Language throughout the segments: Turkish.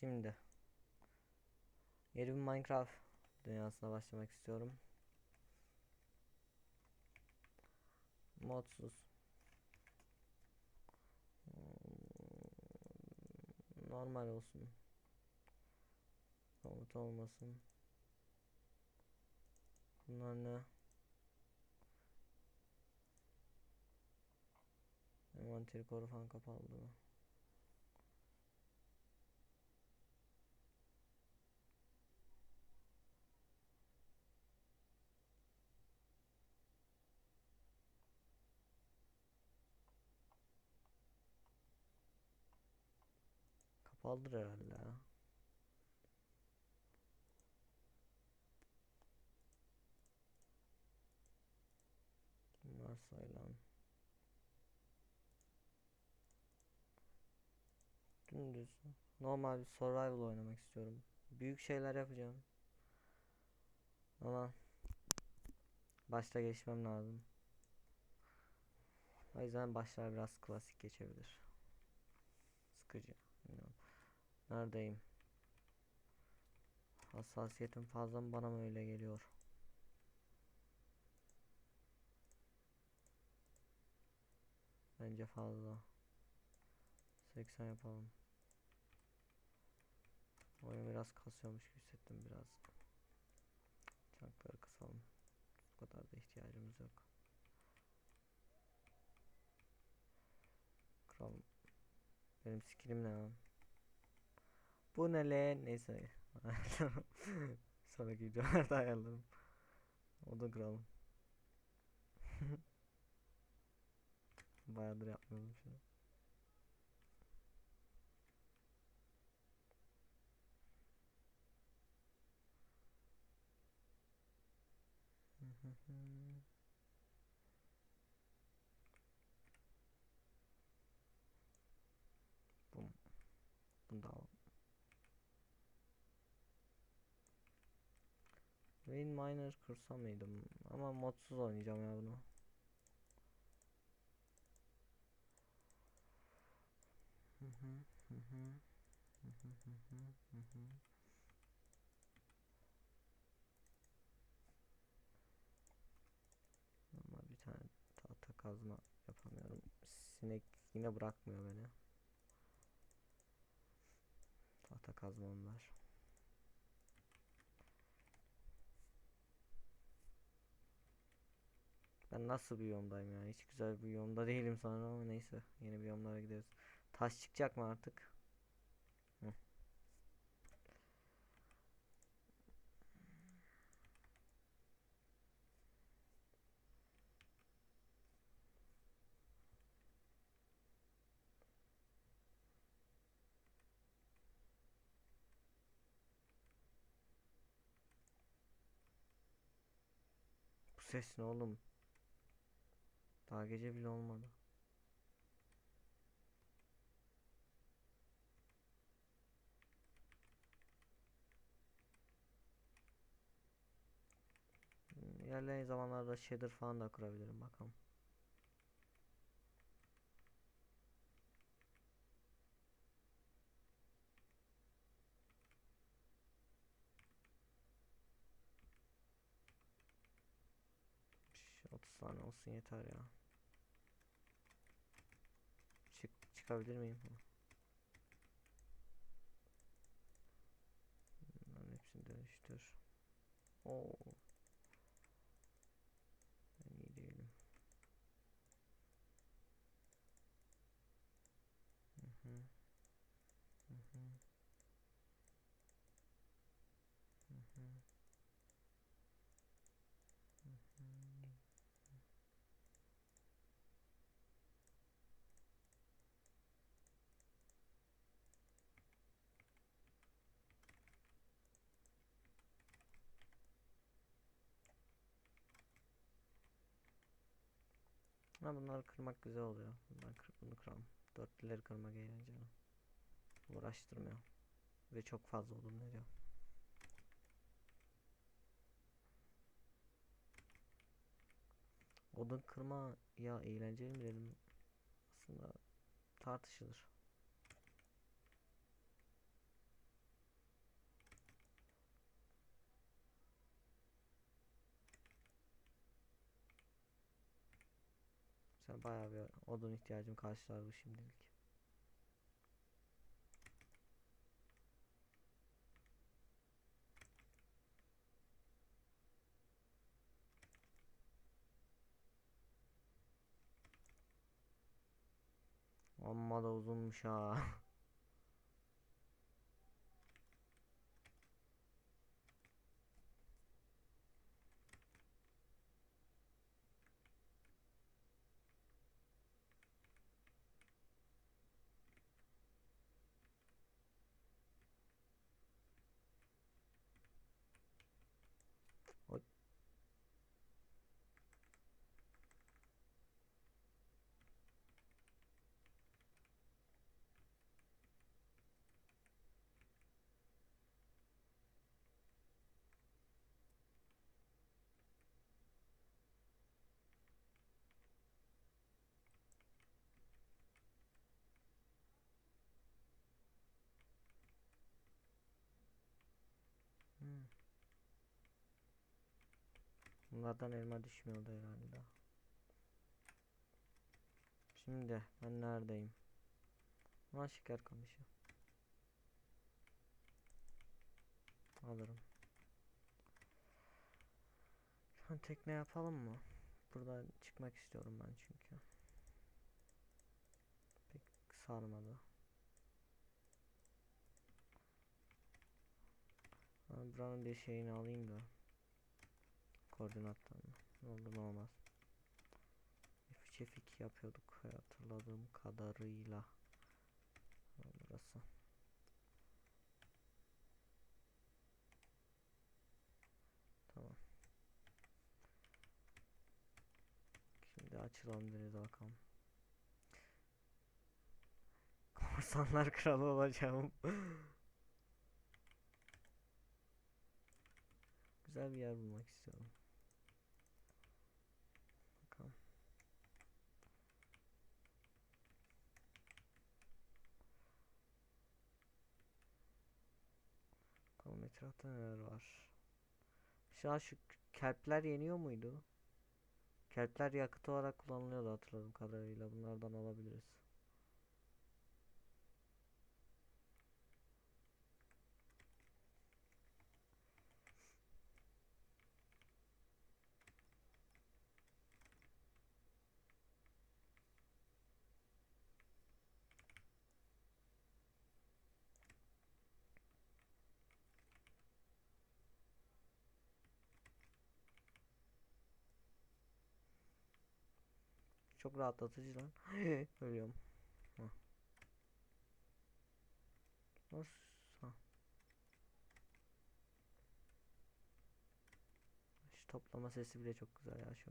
Şimdi yeni bir Minecraft dünyasına başlamak istiyorum. Modsuz. Hmm, Normal olsun. Komut olmasın. Bunlar ne? Envanteri koru falan kapalı mı? Kapalıdır herhalde ya. Bunlar sayılan. Dümdüz. Normal bir survival oynamak istiyorum. Büyük şeyler yapacağım. Ama başta geçmem lazım. O yüzden başlar biraz klasik geçebilir. Sıkıcı. Bilmiyorum. Neredeyim? Hassasiyetim fazla mı bana mı öyle geliyor? Bence fazla. 80 yapalım. Oyun biraz kasıyormuş gibi hissettim biraz. Çankları kısalım. Bu kadar da ihtiyacımız yok. Kıralım. Benim skillim ne lan? Bu ne lan? Neyse. Sonraki videolarda ayarlarım. O da kıralım. Bayağıdır yapmıyordum şunu. Bum. Bunu da al. Rain Miner kırsam mıydım? Ama modsuz oynayacağım ya bunu. Ama bir tane tahta kazma yapamıyorum. Sinek yine bırakmıyor beni. Tahta kazmam var. Ben nasıl bir biyomdayım ya? Hiç güzel bir biyomda değilim sanırım ama neyse. Yeni biyomlara gideriz. Taş çıkacak mı artık? Bu ses ne oğlum? Daha gece bile olmadı. Hmm, İlerleyen zamanlarda shader falan da kurabilirim bakalım. Şş, 30 tane olsun yeter ya. Çık çıkabilir miyim? Bunların hepsini dönüştür. Oo. Ben iyi değilim. Hı. Hı hı. Hı Ha bunları kırmak güzel oluyor. Bundan kır, bunu kıralım. Dörtlüleri kırmak eğlenceli. Uğraştırmıyor. Ve çok fazla odun veriyor. Odun kırma ya eğlenceli mi dedim. Aslında tartışılır. Bayağı bir odun ihtiyacım karşılar bu şimdilik. Amma da uzunmuş ha. Bunlardan elma düşmüyordu herhalde. Şimdi ben neredeyim? Ulan şeker kamışı. Alırım. Şu tekne yapalım mı? Buradan çıkmak istiyorum ben çünkü. Pek sarmadı. Ben buranın bir şeyini alayım da. Koordinatlarını. Ne olur ne olmaz. F3 F2 yapıyorduk hatırladığım kadarıyla. Burası. Tamam. Şimdi açılalım denize bakalım. Korsanlar kralı olacağım. Güzel bir yer bulmak istiyorum. Bakalım. Bakalım etrafta neler var. Şu şu kelpler yeniyor muydu? Kelpler yakıt olarak kullanılıyordu hatırladığım kadarıyla. Bunlardan alabiliriz. Çok rahatlatıcı lan. Ölüyorum. Şu toplama sesi bile çok güzel ya şu.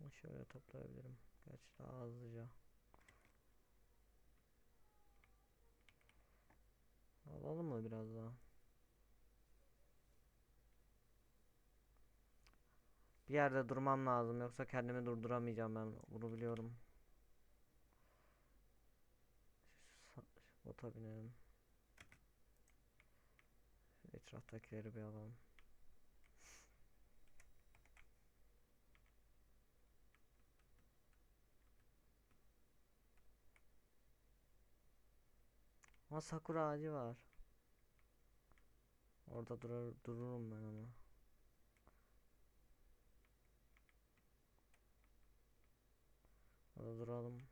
Ama Şöyle toplayabilirim. Gerçi daha hızlıca. Alalım mı biraz daha? Bir yerde durmam lazım yoksa kendimi durduramayacağım ben bunu biliyorum. Bota binelim. Etraftakileri bir alalım. Ama sakura ağacı var. Orada durur, dururum ben ama. Orada duralım.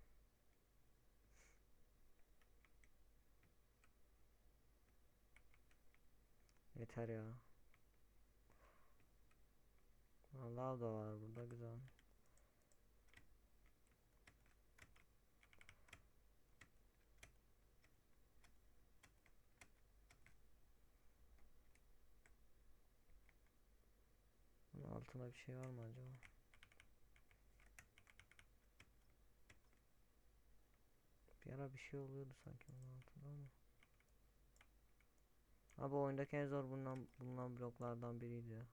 Yeter ya. Allah da var burada güzel. Bunun altında bir şey var mı acaba? Bir ara bir şey oluyordu sanki bunun altında ama. Abi oyundaki en zor bulunan, bulunan bloklardan biriydi ya.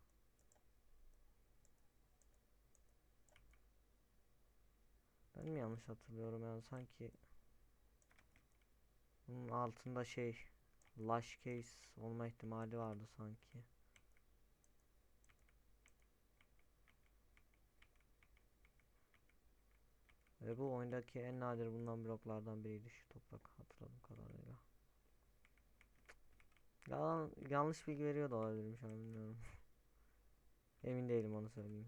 Ben mi yanlış hatırlıyorum yani sanki Bunun altında şey Lush case olma ihtimali vardı sanki. Ve bu oyundaki en nadir bulunan bloklardan biriydi şu toprak hatırladığım kadarıyla. Yalan, yanlış bilgi veriyor da olabilirim şu an bilmiyorum. Emin değilim onu söyleyeyim.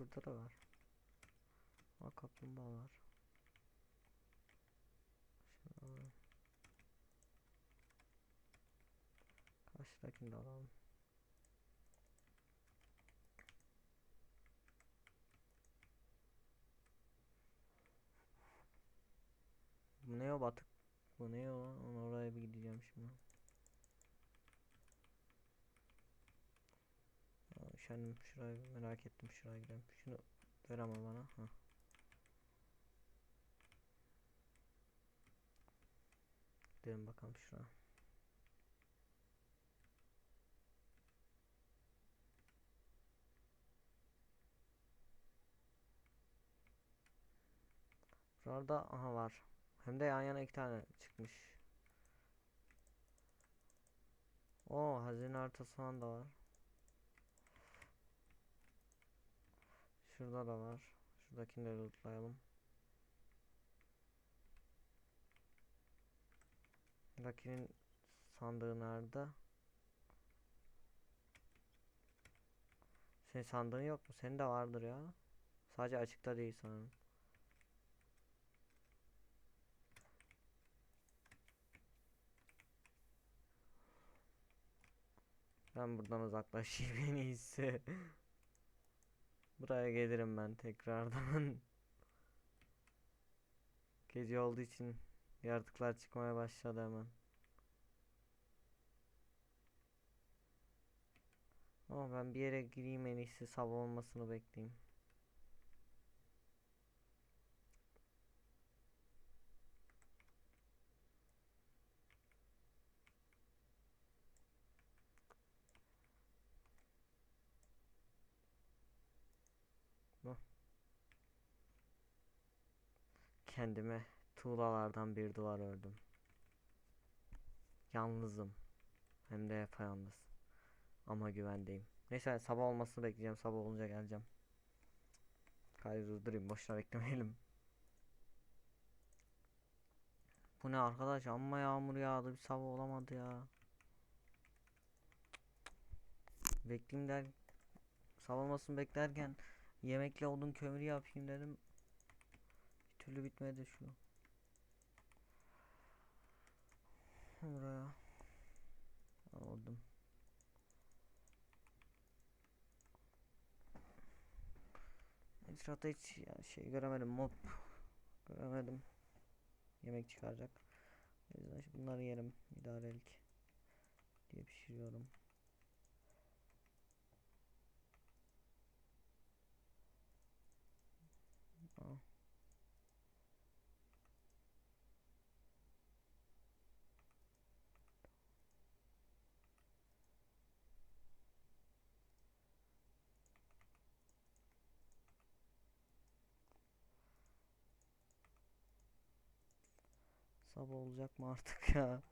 Burada da var. Ha kaplumbağa var. Şunu alalım. Karşıdakini de alalım. Bu ne o batık? Bu ne o? Onu oraya bir gideceğim şimdi. Ya Üşendim şurayı merak ettim şuraya gidelim. Şunu ver ama bana. Ha. Gidelim bakalım şuraya. Burada aha var. Hem de yan yana iki tane çıkmış. O hazine falan da var. Şurada da var. Şuradakini de lootlayalım. Şuradakinin sandığı nerede? Senin sandığın yok mu? Senin de vardır ya. Sadece açıkta değil sanırım. Ben buradan uzaklaşayım en iyisi. Buraya gelirim ben tekrardan. Gece olduğu için yaratıklar çıkmaya başladı hemen. Ama ben bir yere gireyim en iyisi sabah olmasını bekleyeyim. Kendime tuğlalardan bir duvar ördüm. Yalnızım. Hem de yapayalnız. Ama güvendeyim. Neyse sabah olmasını bekleyeceğim. Sabah olunca geleceğim. Kaydı durdurayım. Boşuna beklemeyelim. Bu ne arkadaş? Amma yağmur yağdı. Bir sabah olamadı ya. Bekleyeyim der. Sabah olmasını beklerken yemekle odun kömürü yapayım dedim. Türlü bitmedi şu. Buraya. Aldım. Etrafta hiç ya şey göremedim mob göremedim. Yemek çıkaracak. O yüzden bunları yerim idarelik diye pişiriyorum. Sabah olacak mı artık ya?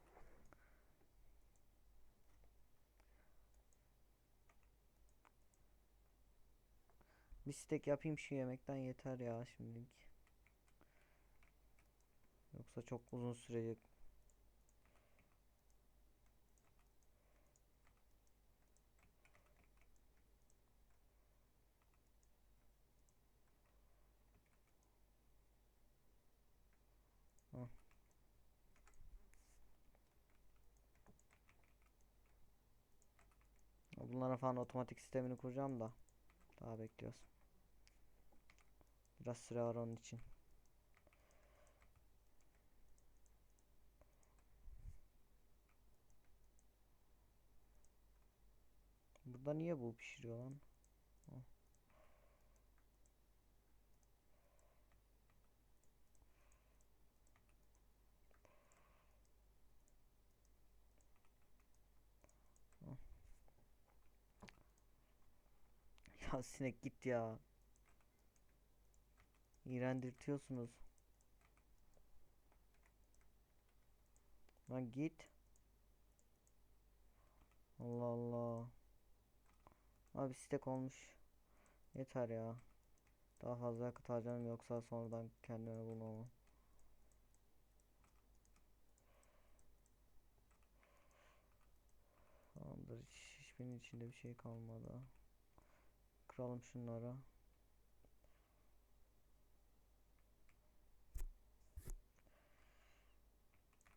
Bir steak yapayım şu yemekten yeter ya şimdilik. Yoksa çok uzun sürecek. Bunlara falan otomatik sistemini kuracağım da. Daha bekliyoruz. Biraz süre var onun için. Burada niye bu pişiriyor lan? Ya sinek git ya. İğrendirtiyorsunuz. Lan git. Allah Allah. Abi stek olmuş. Yeter ya. Daha fazla yakıt harcamam yoksa sonradan kendime bulmam. Tamamdır. Hiç, hiçbirinin içinde bir şey kalmadı. Kıralım şunları.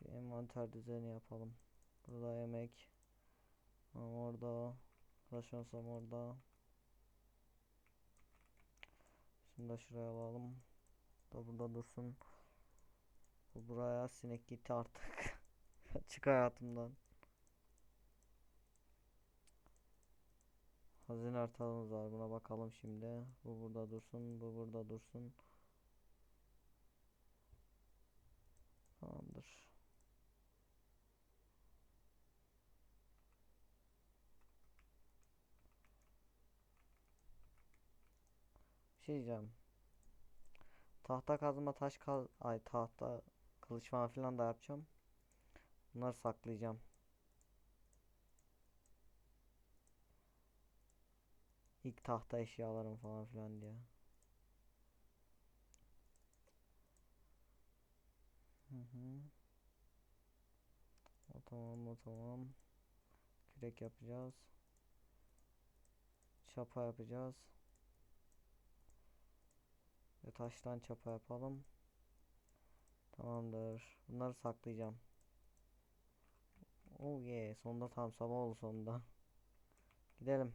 Bir envanter düzeni yapalım. Burada yemek. Orada. Taşınsam orada. Şimdi de şuraya alalım. Da burada dursun. Bu buraya sinek gitti artık. Çık hayatımdan. Hazine haritamız var. Buna bakalım şimdi. Bu burada dursun. Bu burada dursun. Tamamdır. Bir şey diyeceğim. Tahta kazma taş kaz ay tahta kılıç falan filan da yapacağım. Bunları saklayacağım. İlk tahta eşyalarım falan filan diye. Hı hı. O tamam o tamam. Kürek yapacağız. Çapa yapacağız. Ve taştan çapa yapalım. Tamamdır. Bunları saklayacağım. Oh yeah. Sonunda tam sabah oldu sonunda. Gidelim.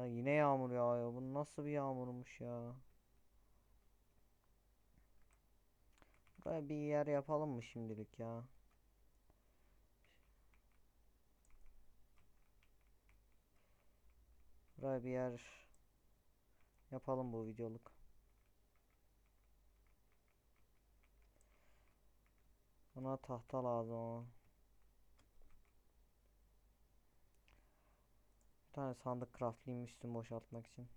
Ha, yine yağmur yağıyor. Bu nasıl bir yağmurmuş ya? Buraya bir yer yapalım mı şimdilik ya? Buraya bir yer yapalım bu videoluk. Buna tahta lazım ama. Bir tane sandık craftlayayım boşaltmak için.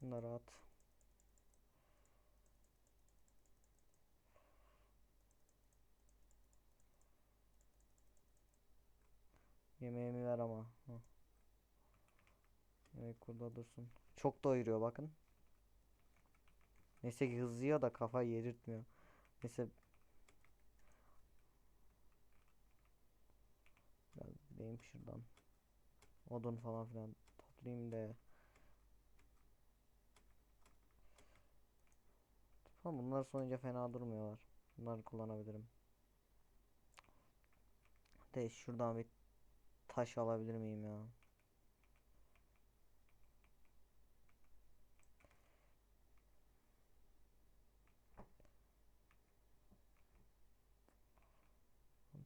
Şunları at. Yemeğimi ver ama. Hı. Yemek burada dursun. Çok doyuruyor bakın. Neyse ki hızlı yiyor da kafayı yedirtmiyor. Neyse. Biraz gideyim şuradan. Odun falan filan toplayayım da. Tamam bunlar sonuca fena durmuyorlar. Bunları kullanabilirim. De şuradan bir taş alabilir miyim ya?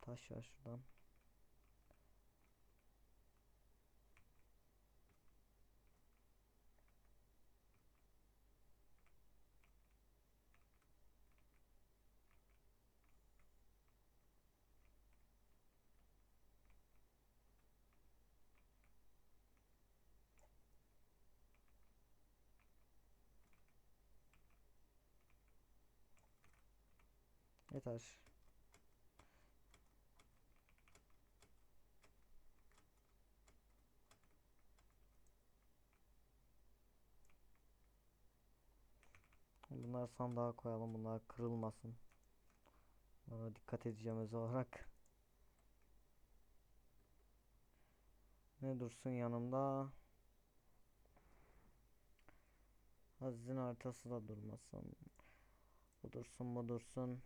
Taş var şuradan. Yeter. Bunları sandığa koyalım. Bunlar kırılmasın. Bunlara dikkat edeceğim özel olarak. Ne dursun yanımda? Hazin haritası da durmasın. Bu dursun bu dursun.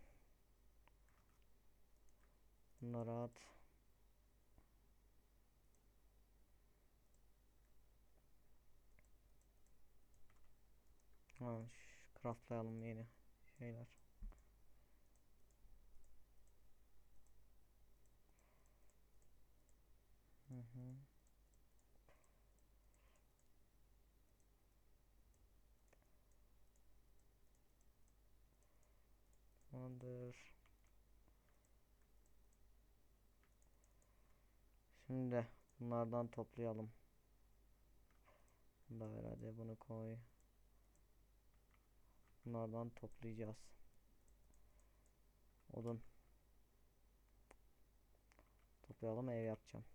Bunları at. Ha, craftlayalım yeni şeyler. Hı hı. Tamamdır. Şimdi bunlardan toplayalım. Bunu da ver hadi bunu koy. Bunlardan toplayacağız. Odun. Toplayalım ev yapacağım.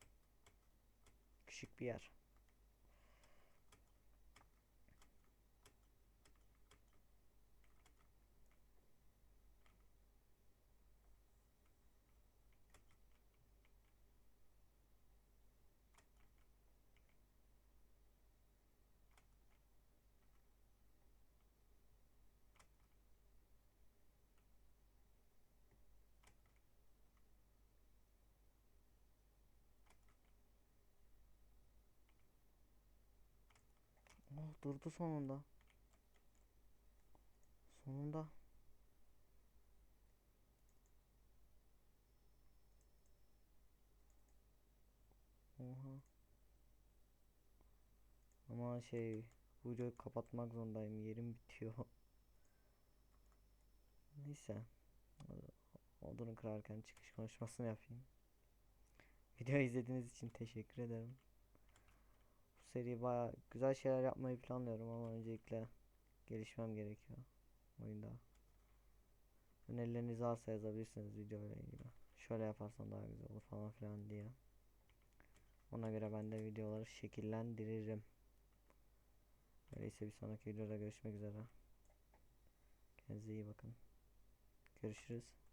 Küçük bir yer. Oh, durdu sonunda. Sonunda. Oha. Ama şey videoyu kapatmak zorundayım. Yerim bitiyor. Neyse. Odunu kırarken çıkış konuşmasını yapayım. Videoyu izlediğiniz için teşekkür ederim. Seri baya güzel şeyler yapmayı planlıyorum ama öncelikle gelişmem gerekiyor oyunda. Önerileriniz varsa yazabilirsiniz videoyla ilgili. Şöyle yaparsan daha güzel olur falan filan diye. Ona göre ben de videoları şekillendiririm. Öyleyse bir sonraki videoda görüşmek üzere. Kendinize iyi bakın. Görüşürüz.